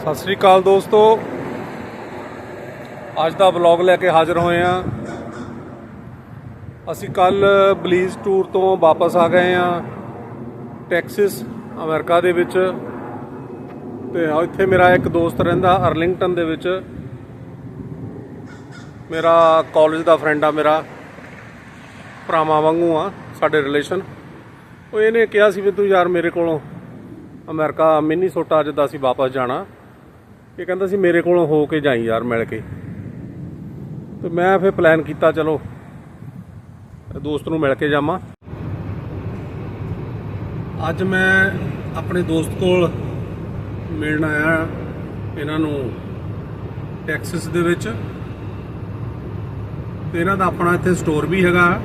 ਸਤਿ ਸ੍ਰੀ ਅਕਾਲ ਦੋਸਤੋ। ਅੱਜ ਦਾ ਵਲੌਗ ਲੈ ਕੇ ਹਾਜ਼ਰ ਹੋਏ ਆ ਅਸੀਂ ਕੱਲ ਬਲੀਜ਼ ਟੂਰ ਤੋਂ ਵਾਪਸ ਆ ਗਏ ਆ ਟੈਕਸਿਸ ਅਮਰੀਕਾ ਦੇ ਵਿੱਚ। ਤੇ ਇੱਥੇ ਮੇਰਾ ਇੱਕ ਦੋਸਤ ਰਹਿੰਦਾ ਅਰਲਿੰਗਟਨ ਦੇ ਵਿੱਚ। ਮੇਰਾ ਕਾਲਜ ਦਾ ਫਰੈਂਡ ਆ ਮੇਰਾ। ਭਰਾਵਾਂ ਵਾਂਗੂ ਆ ਸਾਡੇ ਰਿਲੇਸ਼ਨ ਉਹ ਇਹਨੇ ਕਿਹਾ ਸੀ ਵੀ ਤੂੰ ਯਾਰ ਮੇਰੇ ਕੋਲੋਂ ਅਮਰੀਕਾ ਮਿਨੀਸੋਟਾ ਜਿੱਦਾਂ ਅਸੀਂ ਵਾਪਸ ਜਾਣਾ। ਇਹ ਕਹਿੰਦਾ ਸੀ ਮੇਰੇ ਕੋਲੋਂ ਹੋ ਕੇ ਜਾਈ ਯਾਰ ਮਿਲ ਕੇ। ਤੇ ਮੈਂ ਫਿਰ ਪਲਾਨ ਕੀਤਾ, ਚਲੋ, ਦੋਸਤ ਨੂੰ ਮਿਲ ਕੇ ਜਾਵਾਂ। ਅੱਜ ਮੈਂ ਆਪਣੇ ਦੋਸਤ ਕੋਲ ਮਿਲਣ ਆਇਆ ਇਹਨਾਂ ਨੂੰ ਟੈਕਸਸ ਦੇ ਵਿੱਚ। ਤੇ ਇਹਨਾਂ ਦਾ ਆਪਣਾ ਇੱਥੇ ਸਟੋਰ ਵੀ ਹੈਗਾ।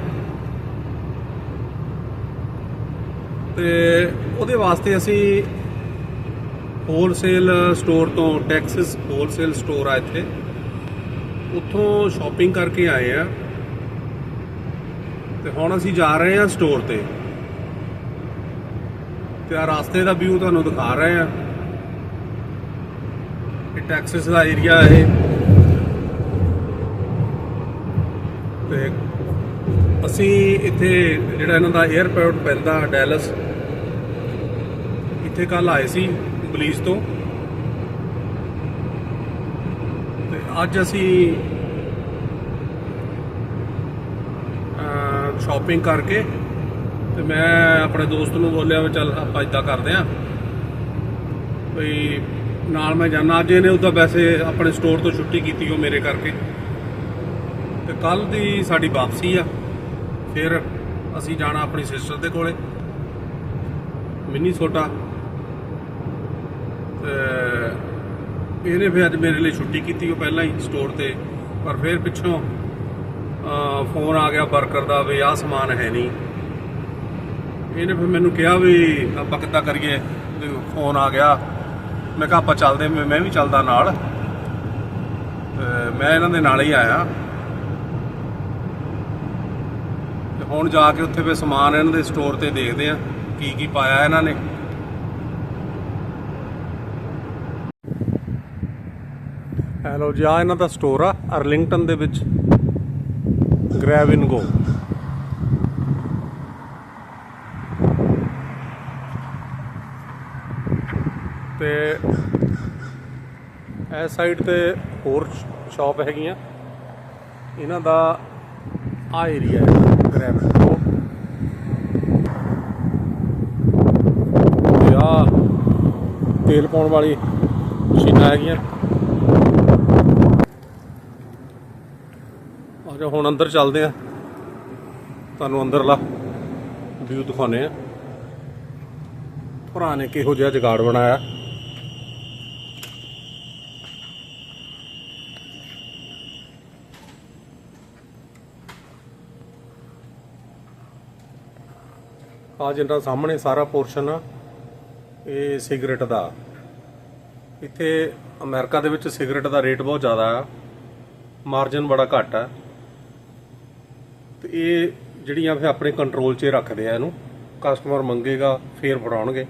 ਤੇ ਉਹਦੇ ਵਾਸਤੇ ਅਸੀਂ ਹੋਲਸੇਲ ਸਟੋਰ uh, ਤੋਂ ਟੈਕਸਿਸ ਹੋਲਸੇਲ ਸਟੋਰ ਆ ਇੱਥੇ। ਉੱਥੋਂ ਸ਼ਾਪਿੰਗ ਕਰਕੇ ਆਏ ਆ। ਤੇ ਹੁਣ ਅਸੀਂ ਜਾ ਰਹੇ ਆ ਸਟੋਰ ਤੇ। ਤੇ ਆ ਰਾਸਤੇ ਦਾ ਵਿਊ ਤੁਹਾਨੂੰ ਦਿਖਾ ਰਹੇ ਆ ਇਹ ਟੈਕਸਿਸ ਦਾ ਏਰੀਆ ਇਹ। ਤੇ ਅਸੀਂ ਇੱਥੇ ਜਿਹੜਾ ਇਹਨਾਂ ਦਾ 에ਅਰਪੋਰਟ ਪੈਂਦਾ ਡੈਲਸ ਇੱਥੇ ਕੱਲ ਆਏ ਸੀ। ਪੁਲਿਸ ਤੋਂ। ਤੇ ਅੱਜ ਅਸੀਂ ਸ਼ਾਪਿੰਗ ਕਰਕੇ ਤੇ ਮੈਂ ਆਪਣੇ ਦੋਸਤ ਨੂੰ ਬੋਲਿਆ ਵੀ ਚੱਲ ਆਪਾਂ ਇਦਾਂ ਕਰਦੇ ਆਂ। ਵੀ ਨਾਲ ਮੈਂ ਜਾਣਾ ਅੱਜ ਇਹਨੇ ਉਹਦਾ ਵੈਸੇ ਆਪਣੇ ਸਟੋਰ ਤੋਂ ਛੁੱਟੀ ਕੀਤੀ ਉਹ ਮੇਰੇ ਕਰਕੇ। ਤੇ ਕੱਲ ਦੀ ਸਾਡੀ ਵਾਪਸੀ ਆ। ਫਿਰ ਅਸੀਂ ਜਾਣਾ ਆਪਣੀ ਸਿਸਟਰ ਦੇ ਕੋਲੇ। ਮਿਨੀਸੋਟਾ ਤੇ ਇਹਨੇ ਫਿਰ ਅੱਜ ਮੇਰੇ ਲਈ ਛੁੱਟੀ ਕੀਤੀ ਉਹ ਪਹਿਲਾਂ ਹੀ ਸਟੋਰ ਤੇ, ਪਰ ਫਿਰ ਪਿੱਛੋਂ ਫੋਨ ਆ ਗਿਆ ਵਰਕਰ ਦਾ ਵੀ ਆਹ ਸਮਾਨ ਹੈ ਨਹੀਂ। ਇਹਨੇ ਫਿਰ ਮੈਨੂੰ ਕਿਹਾ ਵੀ ਆਪਾਂ ਕਿੱਦਾਂ ਕਰੀਏ? ਫੋਨ ਆ ਗਿਆ। ਮੈਂ ਕਿਹਾ ਆਪਾਂ ਚੱਲਦੇ, ਮੈਂ ਵੀ ਚੱਲਦਾ ਨਾਲ। ਤੇ ਮੈਂ ਇਹਨਾਂ ਦੇ ਨਾਲ ਹੀ ਆਇਆ। ਤੇ ਹੁਣ ਜਾ ਕੇ ਉੱਥੇ ਫਿਰ ਸਮਾਨ ਇਹਨਾਂ ਦੇ ਸਟੋਰ ਤੇ ਦੇਖਦੇ ਆ ਕੀ ਕੀ ਪਾਇਆ ਇਹਨਾਂ ਨੇ। ਹੈਲੋ ਜੀ ਆ ਇਹਨਾਂ ਦਾ ਸਟੋਰ ਆ, ਅਰਲਿੰਗਟਨ ਦੇ ਵਿੱਚ। ਗ੍ਰੈਬ ਇਨ ਗੋ ਤੇ ਇਸ ਸਾਈਡ ਤੇ ਹੋਰ ਸ਼ਾਪ ਹੈਗੀਆਂ। ਇਹਨਾਂ ਦਾ ਆ ਏਰੀਆ ਹੈ ਗ੍ਰੈਬ ਇਨ ਗੋ ਆ ਤੇਲ ਪਾਉਣ ਵਾਲੀ ਮਸ਼ੀਨਾਂ ਹੈਗੀਆਂ। ਆਜਾ ਹੁਣ ਅੰਦਰ ਚੱਲਦੇ ਆ। ਤੁਹਾਨੂੰ ਅੰਦਰਲਾ ਵਿਊ ਦਿਖਾਉਨੇ ਆ। ਭਰਾ ਨੇ ਕਿਹੋ ਜਿਹਾ ਜਗਾੜ ਬਣਾਇਆ। ਆ ਜਿਹੜਾ ਸਾਹਮਣੇ ਸਾਰਾ ਪੋਰਸ਼ਨ ਆ ਇਹ ਸਿਗਰਟ ਦਾ। ਇੱਥੇ ਅਮਰੀਕਾ ਦੇ ਵਿੱਚ ਸਿਗਰਟ ਦਾ ਰੇਟ ਬਹੁਤ ਜ਼ਿਆਦਾ ਆ। ਮਾਰਜਨ ਬੜਾ ਘੱਟ ਆ। ਤੇ ਇਹ ਜਿਹੜੀਆਂ ਫਿਰ ਆਪਣੇ ਕੰਟਰੋਲ 'ਚ ਰੱਖਦੇ ਆ ਇਹਨੂੰ। ਕਸਟਮਰ ਮੰਗੇਗਾ, ਫੇਰ ਫੜਾਉਣਗੇ।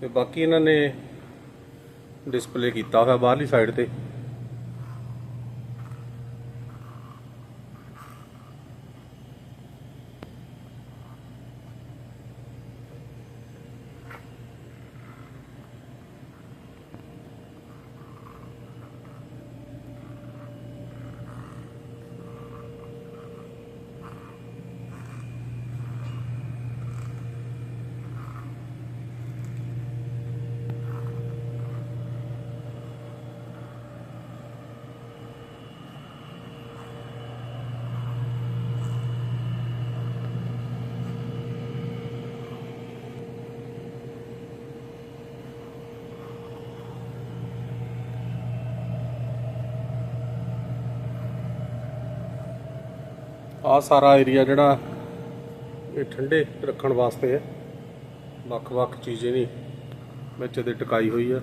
ਤੇ ਬਾਕੀ ਇਹਨਾਂ ਨੇ ਡਿਸਪਲੇ ਕੀਤਾ ਹੋਇਆ ਬਾਹਰਲੀ ਸਾਈਡ ਤੇ। ਆ ਸਾਰਾ ਏਰੀਆ ਜਿਹੜਾ ਇਹ ਠੰਡੇ ਰੱਖਣ ਵਾਸਤੇ ਹੈ। ਵੱਖ-ਵੱਖ ਚੀਜ਼ ਇਹਨੀ ਵਿੱਚ ਦੇ ਟਿਕਾਈ ਹੋਈ ਆ।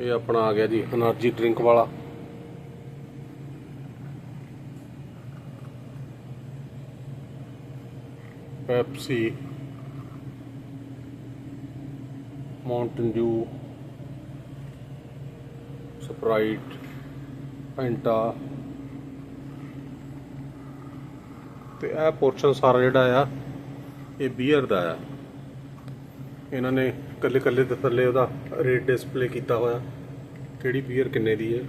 ਇਹ ਆਪਣਾ ਆ ਗਿਆ ਜੀ એનર્ਜੀ ਡਰਿੰਕ ਵਾਲਾ। Pepsi Mountain Dew Sprite Fanta ਤੇ ਇਹ ਪੋਰਸ਼ਨ ਸਾਰਾ ਜਿਹੜਾ ਆ, ਇਹ ਬੀਅਰ ਦਾ ਆ। ਇਹਨਾਂ ਨੇ ਕੱਲੇ ਕੱਲੇ ਦੇ ਥੱਲੇ ਉਹਦਾ ਰੇਟ ਡਿਸਪਲੇ ਕੀਤਾ ਹੋਇਆ। ਕਿਹੜੀ ਬੀਅਰ ਕਿੰਨੇ ਦੀ ਹੈ?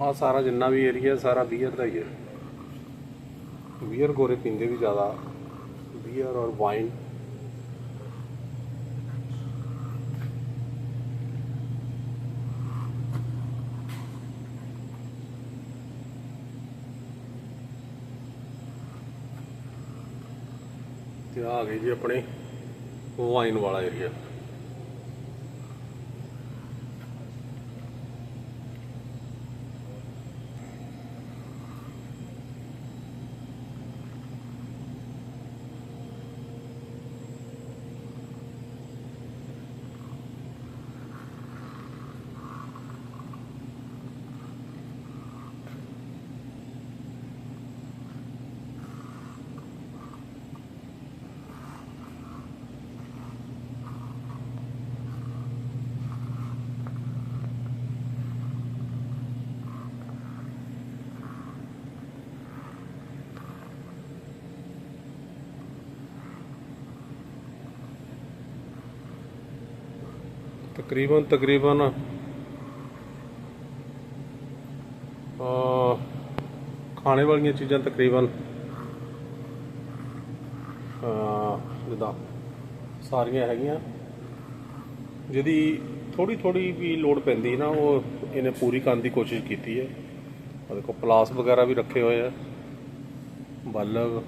ਆ ਸਾਰਾ ਜਿੰਨਾ ਵੀ ਏਰੀਆ ਸਾਰਾ ਬੀਅਰ ਦਾ ਹੀ ਹੈ। ਬੀਅਰ ਗੋਰੇ ਪੀਂਦੇ ਵੀ ਜ਼ਿਆਦਾ। ਬੀਅਰ ਔਰ ਵਾਈਨ ਤੇ ਆ ਗਈ ਜੀ ਆਪਣੇ ਵਾਈਨ ਵਾਲਾ ਏਰੀਆ ਤਕਰੀਬਨ ਤਕਰੀਬਨ ਅ ਖਾਣੇ ਵਾਲੀਆਂ ਚੀਜ਼ਾਂ ਤਕਰੀਬਨ ਅ ਜਿੱਦਾਂ ਸਾਰੀਆਂ ਹੈਗੀਆਂ। ਜਿਹਦੀ ਥੋੜੀ ਥੋੜੀ ਵੀ ਲੋਡ ਪੈਂਦੀ ਨਾ, ਉਹ ਇਹਨੇ ਪੂਰੀ ਕਰਨ ਦੀ ਕੋਸ਼ਿਸ਼ ਕੀਤੀ ਹੈ। ਆ ਦੇਖੋ, ਪਲਾਸ ਵਗੈਰਾ ਵੀ ਰੱਖੇ ਹੋਏ ਆ। ਬਲਬ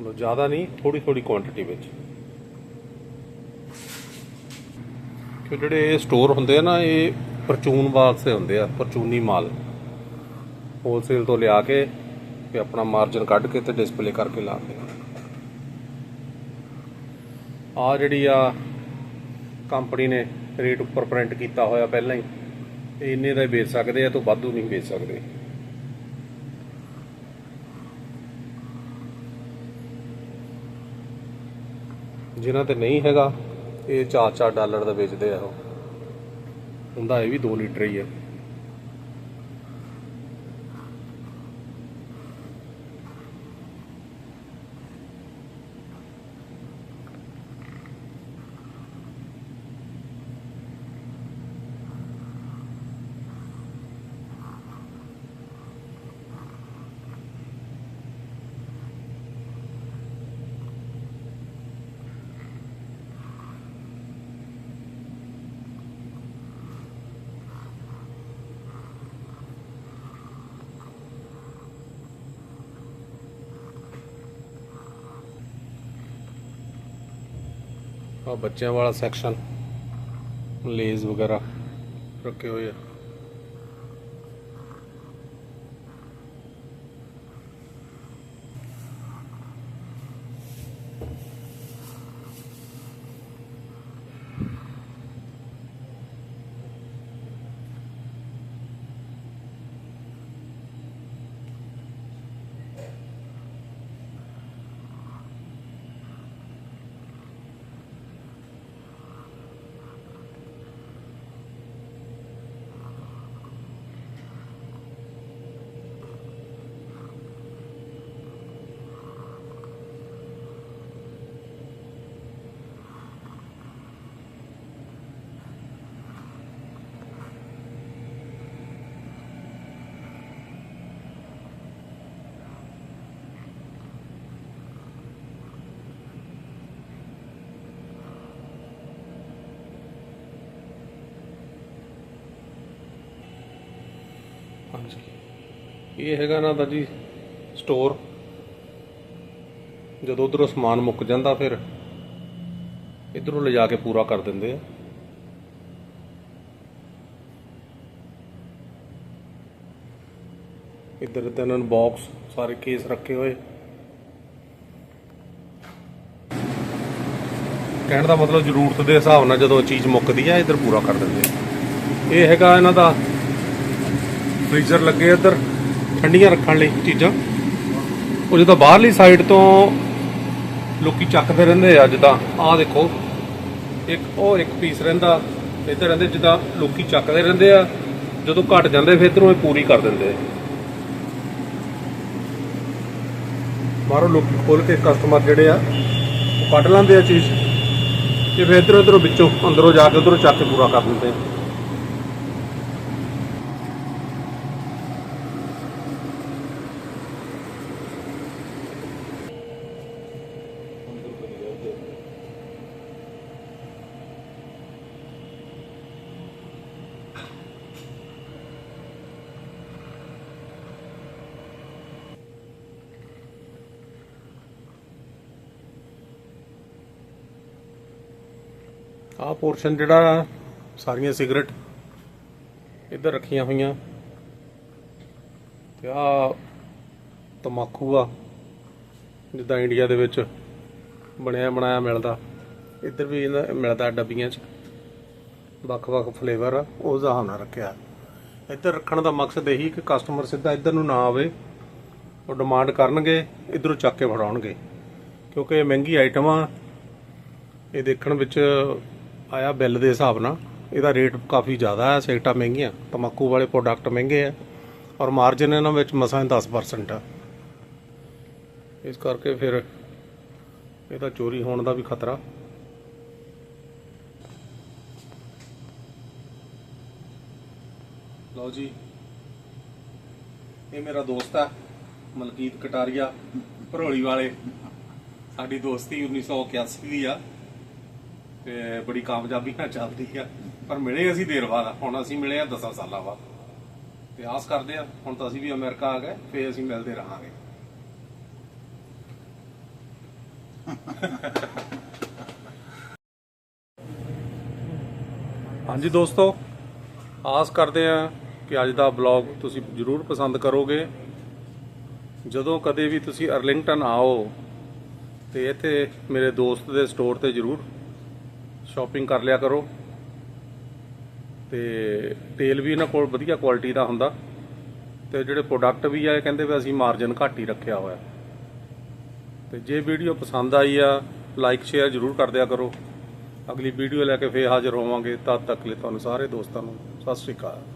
ਮਤਲਬ ਜ਼ਿਆਦਾ ਨਹੀਂ ਥੋੜੀ ਥੋੜੀ ਕੁਆਂਟੀਟੀ ਵਿੱਚ। ਕਿ ਜਿਹੜੇ ਇਹ ਸਟੋਰ ਹੁੰਦੇ ਆ ਨਾ, ਇਹ ਪਰਚੂਨ ਵਾਸਤੇ ਹੁੰਦੇ ਆ, ਪਰਚੂਨੀ ਮਾਲ। ਹੋਲਸੇਲ ਤੋਂ ਲਿਆ ਕੇ ਤੇ ਆਪਣਾ ਮਾਰਜਨ ਕੱਢ ਕੇ ਤੇ ਡਿਸਪਲੇ ਕਰਕੇ ਲਾਉਂਦੇ ਆ। ਆ ਜਿਹੜੀ ਆ ਕੰਪਨੀ ਨੇ ਰੇਟ ਉੱਪਰ ਪ੍ਰਿੰਟ ਕੀਤਾ ਹੋਇਆ ਪਹਿਲਾਂ ਹੀ, ਇਹ ਇੰਨੇ ਦਾ ਹੀ ਵੇਚ ਸਕਦੇ ਆ ਤੋਂ ਵਾਧੂ ਨਹੀਂ ਵੇਚ ਸਕਦੇ। ਜਿਨ੍ਹਾਂ ਤੇ ਨਹੀਂ ਹੈਗਾ ਇਹ 4-4 ਡਾਲਰ ਦਾ ਵੇਚਦੇ ਆ ਉਹ। ਹੁੰਦਾ ਇਹ ਵੀ 2 ਲੀਟਰ ਹੀ ਹੈ ਆ ਬੱਚਿਆਂ ਵਾਲਾ ਸੈਕਸ਼ਨ ਲੇਜ਼ ਵਗੈਰਾ ਰੱਖੇ ਹੋਏ ਆ। ਇਹ ਹੈਗਾ ਇਹਨਾਂ ਦਾ ਜੀ ਸਟੋਰ ਜਦੋਂ ਉਧਰੋਂ ਸਮਾਨ ਮੁੱਕ ਜਾਂਦਾ ਫਿਰ ਇਧਰੋਂ ਲਿਜਾ ਕੇ ਪੂਰਾ ਕਰ ਦਿੰਦੇ ਆ। ਇੱਧਰ ਤੇ ਇਹਨਾਂ ਨੂੰ ਬਾਕਸ ਸਾਰੇ ਕੇਸ ਰੱਖੇ ਹੋਏ। ਕਹਿਣ ਦਾ ਮਤਲਬ ਜ਼ਰੂਰਤ ਦੇ ਹਿਸਾਬ ਨਾਲ ਜਦੋਂ ਚੀਜ਼ ਮੁੱਕਦੀ ਆ, ਇੱਧਰ ਪੂਰਾ ਕਰ ਦਿੰਦੇ ਇਹ ਹੈਗਾ ਇਹਨਾਂ ਦਾ ਫ੍ਰੀਜ਼ਰ ਲੱਗੇ ਇੱਧਰ, ਠੰਡੀਆਂ ਰੱਖਣ ਲਈ ਚੀਜ਼ਾਂ। ਉਹ ਜਦੋਂ ਬਾਹਰਲੀ ਸਾਈਡ ਤੋਂ ਲੋਕੀ ਚੱਕਦੇ ਰਹਿੰਦੇ ਆ, ਜਿੱਦਾਂ ਆਹ ਦੇਖੋ, ਇੱਕ ਉਹ ਇੱਕ ਪੀਸ ਰਹਿੰਦਾ, ਇੱਧਰ ਰਹਿੰਦੇ, ਜਿੱਦਾਂ ਲੋਕੀ ਚੱਕਦੇ ਰਹਿੰਦੇ ਆ, ਜਦੋਂ ਘਟ ਜਾਂਦੇ ਫਿਰ ਇੱਧਰੋਂ ਇਹ ਪੂਰੀ ਕਰ ਦਿੰਦੇ ਆ। ਬਾਹਰੋਂ ਲੋਕੀ ਖੋਲ ਕੇ ਕਸਟਮਰ ਜਿਹੜੇ ਆ, ਉਹ ਕੱਢ ਲੈਂਦੇ ਆ ਚੀਜ਼, ਤੇ ਫਿਰ ਇੱਧਰੋਂ ਇੱਧਰੋਂ ਵਿੱਚੋਂ ਅੰਦਰੋਂ ਜਾ ਕੇ ਉਧਰੋਂ ਚੱਕ ਕੇ ਪੂਰਾ ਕਰ ਦਿੰਦੇ ਆ। ਆਹ ਪੋਰਸ਼ਨ ਜਿਹੜਾ ਸਾਰੀਆਂ ਸਿਗਰਟ ਇੱਧਰ ਰੱਖੀਆਂ ਹੋਈਆਂ। ਤੇ ਆਹ ਤਮਾਕੂ ਆ, ਜਿੱਦਾਂ ਇੰਡੀਆ ਦੇ ਵਿੱਚ ਬਣਿਆ ਬਣਾਇਆ ਮਿਲਦਾ। ਇੱਧਰ ਵੀ ਇਹਨਾਂ ਮਿਲਦਾ ਡੱਬੀਆਂ 'ਚ। ਵੱਖ-ਵੱਖ ਫਲੇਵਰ ਆ ਉਸ ਦਾ ਹਾਨਾ ਰੱਖਿਆ। ਇੱਧਰ ਰੱਖਣ ਦਾ ਮਕਸਦ ਇਹੀ ਕਿ ਕਸਟਮਰ ਸਿੱਧਾ ਇੱਧਰ ਨੂੰ ਨਾ ਆਵੇ, ਉਹ ਡਿਮਾਂਡ ਕਰਨਗੇ, ਇੱਧਰੋਂ ਚੱਕ ਕੇ ਫੜਾਉਣਗੇ। ਕਿਉਂਕਿ ਇਹ ਮਹਿੰਗੀ ਆਈਟਮ ਆ, ਇਹ ਦੇਖਣ ਵਿੱਚ ਆਇਆ ਬਿੱਲ ਦੇ ਹਿਸਾਬ ਨਾਲ। ਇਹਦਾ ਰੇਟ ਕਾਫੀ ਜ਼ਿਆਦਾ ਹੈ ਸਿਗਰਟਾਂ ਮਹਿੰਗੀਆਂ ਤਮਾਕੂ ਵਾਲੇ ਪ੍ਰੋਡਕਟ ਮਹਿੰਗੇ ਆ ਔਰ ਮਾਰਜਨ ਇਹਨਾਂ ਵਿੱਚ ਮਸਾਂ ਹੀ 10% ਆ। ਇਸ ਕਰਕੇ ਫਿਰ ਇਹਦਾ ਚੋਰੀ ਹੋਣ ਦਾ ਵੀ ਖਤਰਾ। ਲਓ ਜੀ, ਇਹ ਮੇਰਾ ਦੋਸਤ ਆ, ਮਲਕੀਤ ਕਟਾਰੀਆ, ਭਰੋਲੀ ਵਾਲੇ। ਸਾਡੀ ਦੋਸਤੀ 1981 ਦੀ ਆ। ਬੜੀ ਕਾਮਯਾਬੀ ਨਾਲ ਚੱਲਦੀ ਆ। ਪਰ ਮਿਲੇ ਅਸੀਂ ਦੇਰ ਬਾਅਦ। ਹੁਣ ਅਸੀਂ ਮਿਲੇ ਆ 10 ਸਾਲਾਂ ਬਾਅਦ। ਤੇ ਆਸ ਕਰਦੇ ਆ, ਹੁਣ ਤਾਂ ਅਸੀਂ ਵੀ ਅਮਰੀਕਾ ਆ ਗਏ, ਫੇਰ ਅਸੀਂ ਮਿਲਦੇ ਰਹਾਂਗੇ। ਹਾਂਜੀ ਦੋਸਤੋ, ਆਸ ਕਰਦੇ ਆ ਕਿ ਅੱਜ ਦਾ ਬਲੌਗ ਤੁਸੀਂ ਜਰੂਰ ਪਸੰਦ ਕਰੋਗੇ। ਜਦੋਂ ਕਦੇ ਵੀ ਤੁਸੀਂ ਅਰਲਿੰਗਟਨ ਆਓ, ਤੇ ਇੱਥੇ ਮੇਰੇ ਦੋਸਤ ਦੇ ਸਟੋਰ ਤੇ ਜਰੂਰ ਸ਼ਾਪਿੰਗ ਕਰ ਲਿਆ ਕਰੋ। ਤੇ ਤੇਲ ਵੀ ਇਹਨਾਂ ਕੋਲ ਵਧੀਆ ਕੁਆਲਿਟੀ ਦਾ ਹੁੰਦਾ। ਤੇ ਜਿਹੜੇ ਪ੍ਰੋਡਕਟ ਵੀ ਆ, ਇਹ ਕਹਿੰਦੇ ਵੀ ਅਸੀਂ ਮਾਰਜਨ ਘੱਟ ਹੀ ਰੱਖਿਆ ਹੋਇਆ। ਤੇ ਜੇ ਵੀਡੀਓ ਪਸੰਦ ਆਈ ਆ ਲਾਈਕ ਸ਼ੇਅਰ ਜਰੂਰ ਕਰ ਦਿਆ ਕਰੋ। ਅਗਲੀ ਵੀਡੀਓ ਲੈ ਕੇ ਫੇਰ ਹਾਜ਼ਰ ਹੋਵਾਂਗੇ। ਤਦ ਤੱਕ ਲਈ ਤੁਹਾਨੂੰ ਸਾਰੇ ਦੋਸਤਾਂ ਨੂੰ ਸਤਿ ਸ਼੍ਰੀ ਅਕਾਲ।